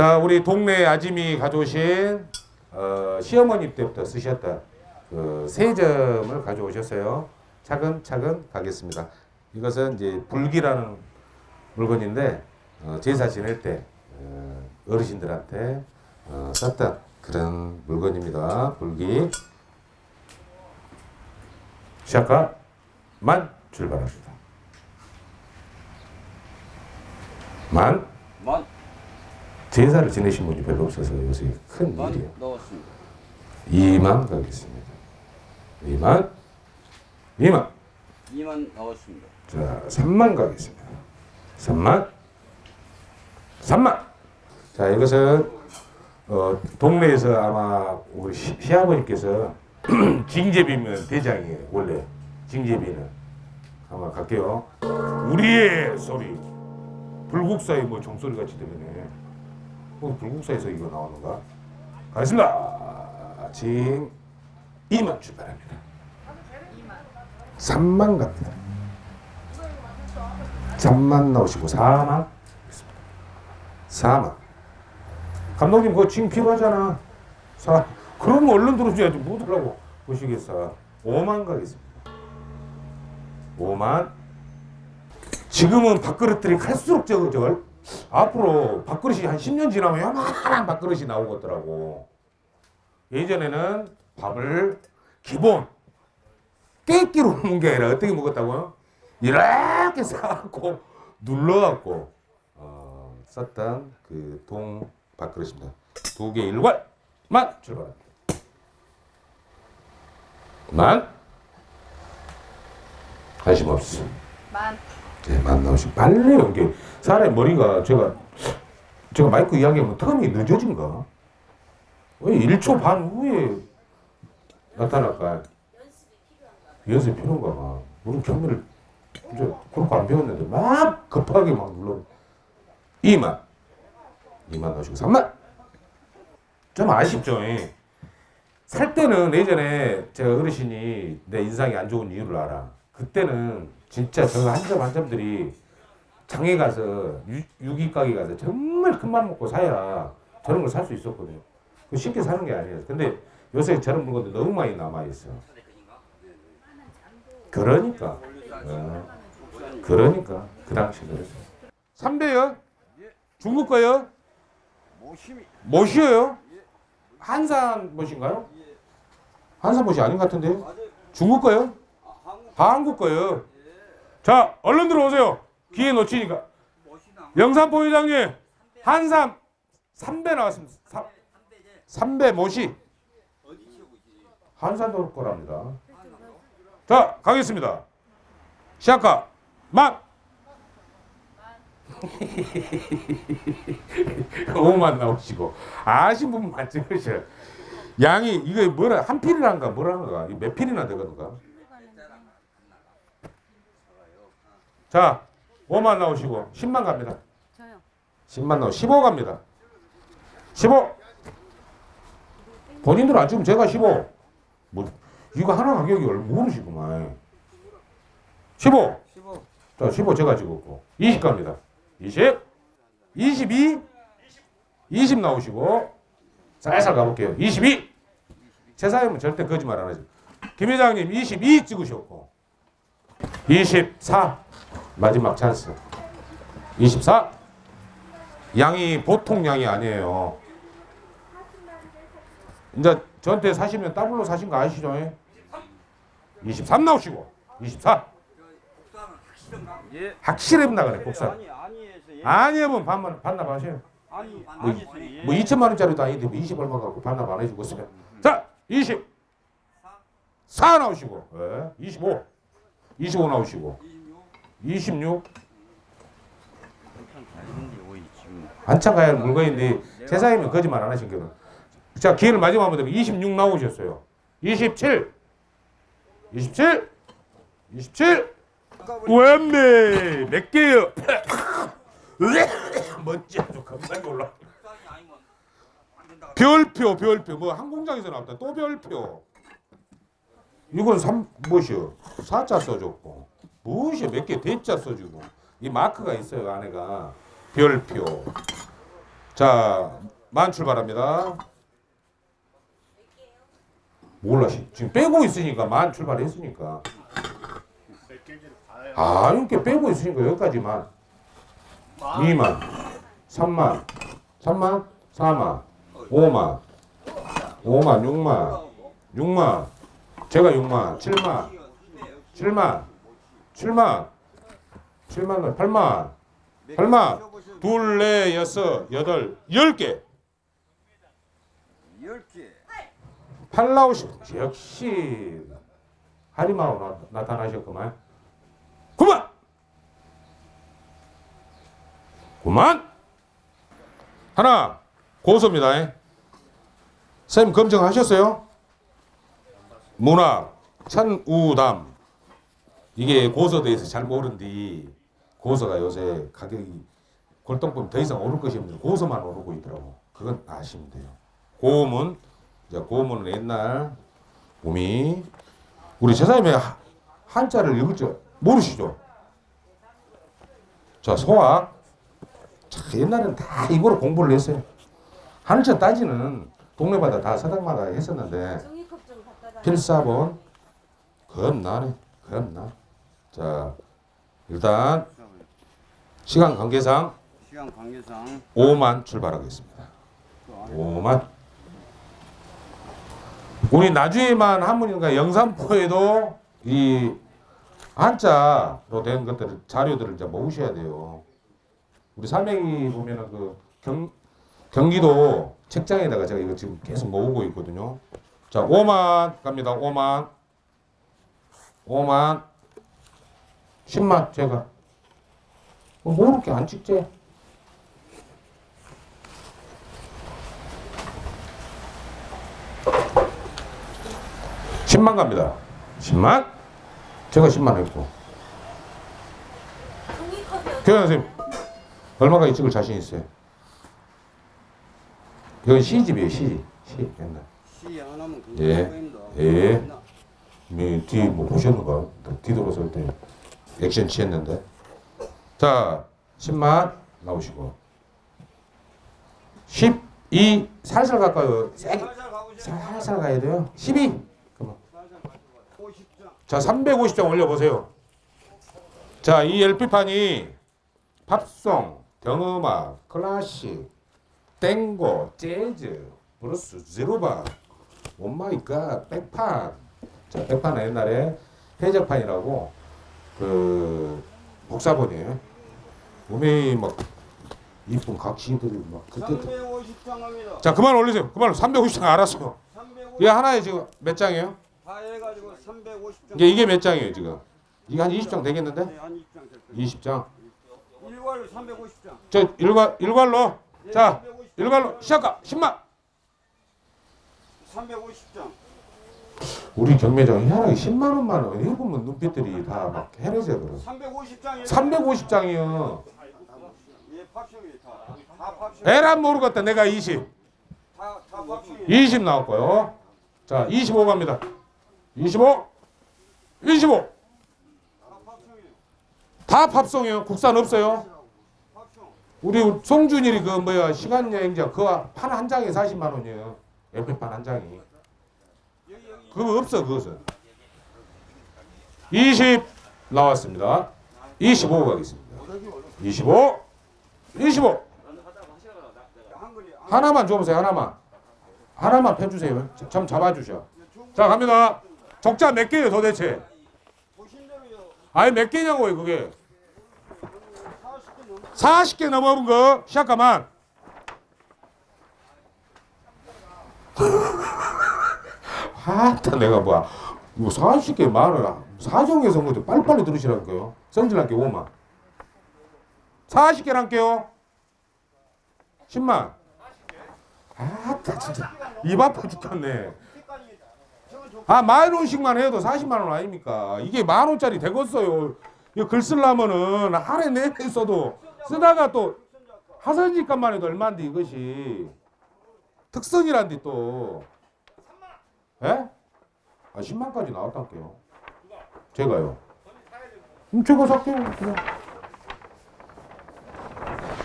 자, 우리 동네 아짐이 가져오신 어, 시어머니 때부터 쓰셨던 그 세점을 가져오셨어요. 차근차근 가겠습니다. 이것은 이제 불기라는 물건인데 어, 제사 지낼 때 어, 어르신들한테 어, 썼던 그런 물건입니다. 불기 시작만 출발합니다. 만 만, 제사를 지내신 분이 별로 없어서 요새 큰만 일이에요. 넣었습니다. 2만 가겠습니다. 2만 2만 2만 넣었습니다. 자 3만 가겠습니다. 3만 3만 자 이것은 어, 동네에서 아마 우리 시, 시아버님께서 징제비면 대장이에요 원래 징제비는 아마 갈게요 우리의 소리 불국사의 뭐 종소리 같이 들리네 뭐 불국사에서 이거 나오는가 가겠습니다. 징 2만 출발합니다. 3만 갑니다. 3만 나오시고 4만? 4만. 감독님 그거 지금 필요하잖아. 사 그러면 얼른 들어줘야지 뭐 들라고 보시겠어. 5만 가겠습니다. 5만. 지금은 밥그릇들이 갈수록 적어져 앞으로 밥그릇이 한 10년 지나면 요만한 밥그릇이 나오겠더라고 예전에는 밥을 기본 떼끼로 먹는 게 아니라 어떻게 먹었다고요? 이렇게 쌓고 눌러갖고 어, 썼던 그 동 밥그릇입니다. 두 개 일괄만 출발합니다. 만 관심 없어. 만 네, 만 나오시 빨리 연계. 사람의 머리가 제가 제가 마이크 이야기하면 텀이 늦어진가? 왜 1초 반 후에 나타날까? 연습이 필요한가 봐. 우리 경미를 이제 그렇게 안 배웠는데 막 급하게 막 눌러. 2만. 2만 넣으시고 3만. 좀 아쉽죠. 예. 살 때는 예전에 제가 어르신이 내 인상이 안 좋은 이유를 알아. 그때는 진짜 저거 한점 한 점들이 장에 가서 유, 유기 가게 가서 정말 큰 맘 먹고 사야 저런 걸 살 수 있었거든요. 그 쉽게 사는 게 아니에요. 근데 요새 저런 물건들 너무 많이 남아 있어. 그러니까. 어, 그러니까 그 당시 그랬어요. 삼배요? 중국 거요? 못이에요? 한산 못인가요? 한산 못이 아닌 것? 맞아요. 중국 거요? 아, 한국 거요. 자, 얼른 들어오세요. 기회 놓치니까. 영산포 회장님, 한삼 3배 나왔습니다. 3, 배 못이 어디 치우지? 한산도 거랍니다. 자, 가겠습니다. 시작하. 막. 5만 나오시고 아신 분만 찍으셔. 양이 이게 뭐라 한 필이란가 뭐라는가 이몇 필이나 되거든가. 자, 5만 나오시고 10만 갑니다. 저요 10만 나오 15 갑니다. 15. 본인들 안 찍으면 제가 15. 뭐 이거 하나 가격이 얼마 모르시구만. 15. 15. 자, 15 제가 찍었고 20 갑니다. 20. 22. 20 나오시고 살살 가볼게요. 22. 제사님은 절대 거짓말 안 하죠. 김 회장님 22 찍으셨고 24 마지막 찬스 24 양이 보통 양이 아니에요. 이제 저한테 사시면 더블로 사신 거 아시죠? 23 나오시고 24 예. 국산. 아니 아니에서 예. 아니면 반만 반납하세요. 아니 뭐, 아니에서 예. 뭐 2천만 원짜리도 아닌데 뭐20 얼마 갖고 반납 안 해주고 있으면 자 20. 4 나오시고 예. 25. 25 나오시고 26. 한참 가야 할 물건인데 제사이면 거짓말 안 하신 거는 자 기회를 마지막 한번 드리고 26 나오셨어요. 27 27 27 완매 몇 개요? 뭔지 아주 겁나게 올라. 별표 별표. 뭐 항공장에서 나왔다. 또 별표. 이건 삼 무엇이요 사자 써줬고 무엇이요 몇개 대자 써주고 이 마크가 있어요 안에가 별표 자, 만 출발합니다. 몰라, 씨. 지금 빼고 있으니까 만 출발했으니까. 아, 이렇게 빼고 있으니까 여기까지만. 2만, 3만, 3만, 4만, 5만, 5만, 6만, 6만, 제가 6만, 7만, 7만, 7만, 7만, 8만, 8만, 둘, 넷, 여섯, 여덟, 열 개. 열 개. 팔라우시 역시 하리마로 나, 나타나셨구만. 그만. 그만. 하나 고소입니다. 선생님 검증하셨어요? 문학 천우담 이게 고소돼서 잘 모른디 고소가 요새 가격이 골동품 더 이상 오를 것이 없는데 고소만 오르고 있더라고. 그건 아시면 돼요. 고음은 이제 고음은 옛날 봄이 우리 제사님의 하- 한자를 읽을 줄 모르시죠? 자 소학 자, 옛날엔 다 이거로 공부를 했어요. 한자 따지는 동네마다 다 서당마다 했었는데 필사본 겁나네 겁나. 자 일단 시간 관계상 시간 관계상 5만 출발하겠습니다. 그 안에 5만. 우리 나주에만 한문인가 영산포에도 이 한자로 된 것들을 자료들을 이제 모으셔야 돼요. 우리 삼행이 보면은 그 경, 경기도 책장에다가 제가 이거 지금 계속 모으고 있거든요. 자, 5만 갑니다. 5만. 5만. 10만 제가. 뭐 모르게 안 찍지? 십만 갑니다. 10만? 제가 10만 했고. 종이컵이 교장 선생님, 얼마까지 찍을 자신 있어요? 이건 시집이에요, 시. 시, 옛날. 시 하나면 예. 예. 뭐, 뒤뭐 보셨는가? 뒤돌아설 때 액션 취했는데. 자, 10만 나오시고. 12, 살살 갈까요? 세게. 살살 가야 돼요. 12. 그러면. 살살 가지고 50장. 자, 350장 올려 보세요. 자, 이 LP판이 팝송, 경음악, 클래식, 땡고, 재즈, 브루스, 제로바, 오마이갓, 백판. 자, 백판은 옛날에 해적판이라고 그 복사본이에요. 몸이 막 이쁜 각시들이 막 그때. 350장 합니다. 자, 그만 올리세요. 그만 350장 알았어요. 350. 이게 하나에 지금 몇 장이에요? 다 해가지고 350장. 이게 이게 몇 장이에요, 지금? 이게 한 20장 되겠는데? 네, 한 20장 될 거예요. 20장. 일괄로 350장. 저 일괄 일괄로 네, 자 350장. 일괄로 시작가 10만 350장. 우리 경매장 희한하게 10만 원만 원 해보면 눈빛들이 다막 해내져 그래 350장. 350장이요 예, 팝송이 다. 다 팝송. 에란 모르겠다 내가 20 다, 다 팝송이. 20 나왔고요 자 25 갑니다 25 25다 팝송이. 다 팝송이요 국산 없어요. 우리 송준일이 그 뭐야 시간 여행자 그 판 한 장에 40만 원이에요 LP판 한 장이. 그거 없어 그것은. 20 나왔습니다. 25 가겠습니다. 25 25 한글이. 하나만 줘보세요 하나만. 하나만 펴주세요. 좀 잡아주셔. 자 갑니다. 적자 몇 개예요 도대체. 아니 몇 개냐고요 그게. 40개 넘. 40개 넘어온 거? 시작가만 하다 내가 뭐야 뭐 40개 말을 사정에서 뭐좀 빨리빨리 들으시라고요. 성질날게 5만. 40개 할게요. 10만. 아따 진짜 입 아파 죽겠네. 아 만 원씩만 해도 40만 원 아닙니까? 이게 만 원짜리 되겠어요? 이거 글 쓰려면은 한해 내내 써도 쓰다가 또 하선지 값만 해도 얼마인데 이것이? 특선이란데 또 예? 아 10만까지 나왔다게요 제가요 음, 제가 살게요 그냥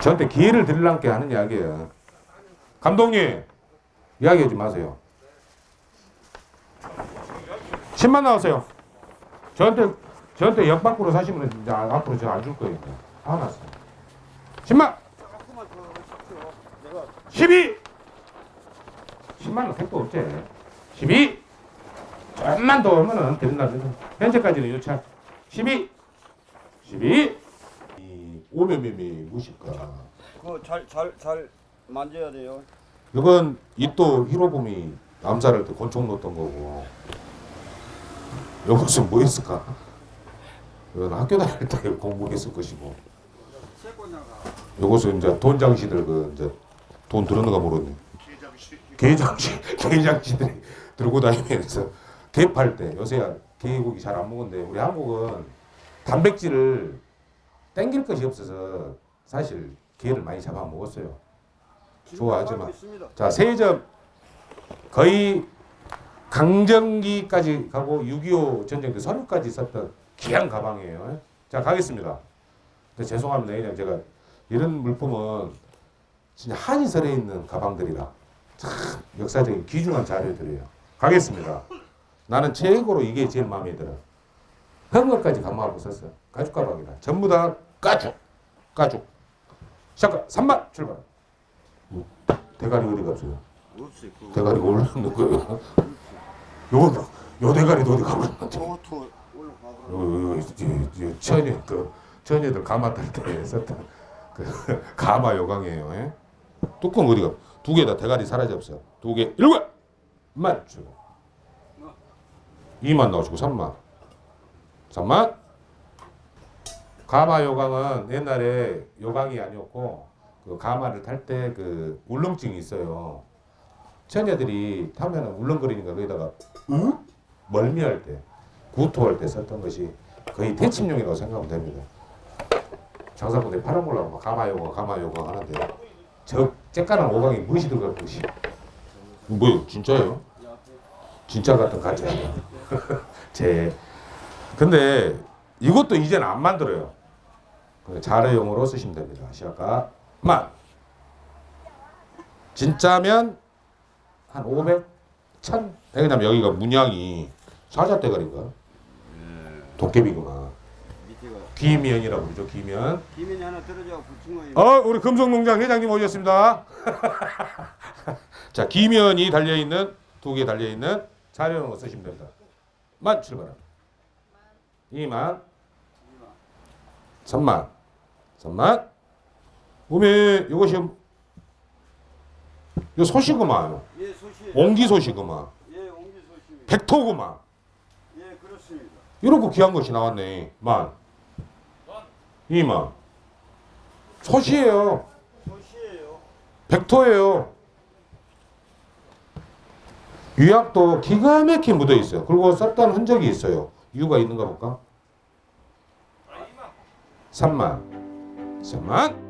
저한테 기회를 드리려고 하는 이야기예요 감독님 이야기하지 마세요. 10만 나오세요. 저한테 저한테 역 밖으로 사시면 이제 앞으로 제가 안 줄 거예요. 알았어. 10만 조금만 더 하십시오. 내가 12 10만 원 택도 없지 12 조금만 더 하면은 됩니다. 현재까지는 요차 12 12 이. 오메메메 무실까? 그잘잘 잘 만져야 돼요. 이건 이또 히로부미 암살할 때 권총 놓던 거고. 이것은 뭐 있을까? 이건 학교 다닐 때 공부했을 것이고. 요것은 이제 돈 장시들 그 이제 돈 들었는가 모르겠네. 게장시 게장시들이 들고 다니면서 개 팔 때 요새야 개고기 잘 안 먹는데 우리 한국은 단백질을 땡길 것이 없어서 사실 게를 많이 잡아 먹었어요. 좋아하지만. 자 세점 거의 강점기까지 가고 6.25 전쟁 때 서류까지 썼던 귀한 가방이에요. 자 가겠습니다. 죄송합니다. 그냥 제가 이런 물품은 진짜 한의설에 있는 가방들이라 참 역사적인 귀중한 자료들이에요. 가겠습니다. 나는 최고로 이게 제일 마음에 들어. 헝거까지 감화하고 썼어요. 가죽 가방이다. 전부 다 가죽, 가죽. 시작. 3만 출발. 대가리? 없어요. 그거. 대가리가 올라오는 거예요. 요거 요 대가리도 어디 요, 요 처녀 그 처녀들 가마 탈때 썼던 그 가마 요강이에요. 예? 뚜껑 어디가? 두 개 다 대가리 사라졌어요. 두 개, 일곱 만 주고 2만 나오시고 3만 3만 가마 요강은 옛날에 요강이 아니었고 그 가마를 탈 때 그 울렁증이 있어요. 처녀들이 타면은 울렁거리니까 거기다가 응? 멀미할 때 구토할 때 썼던 것이 거의 대침용이라고 생각하면 됩니다. 장사꾼들이 막 가마요가 가마요가 하는데 저 쬐까는 오강이 무엇이 들어갈 것이 뭐요 진짜요? 진짜 같은 가짜예요. 제 근데 이것도 이제는 안 만들어요. 그 자료용으로 쓰시면 됩니다. 시아까 만 진짜면 한 500, 1000 왜냐면 여기가 문양이 사자 대가리인가? 도깨비구나. 귀면이라고 그러죠. 귀면. 기면이 하나 거예요. 어, 우리 금속농장 회장님 오셨습니다. 자, 기면이 달려 있는 두 개 달려 있는 자료로 쓰시면 됩니다. 만 출발합니다. 2만, 3만, 3만. 오메 이것이 요 소시구만, 예, 소시. 옹기 소시구만, 예, 옹기 소시. 백토구만. 예, 그렇습니다. 이러고 귀한 것이 나왔네. 만, 2만. 소시예요. 소시예요. 백토예요. 유약도 기가 막히게 묻어 있어요. 그리고 썼다는 흔적이 있어요. 이유가 있는가 볼까? 3만. 3만.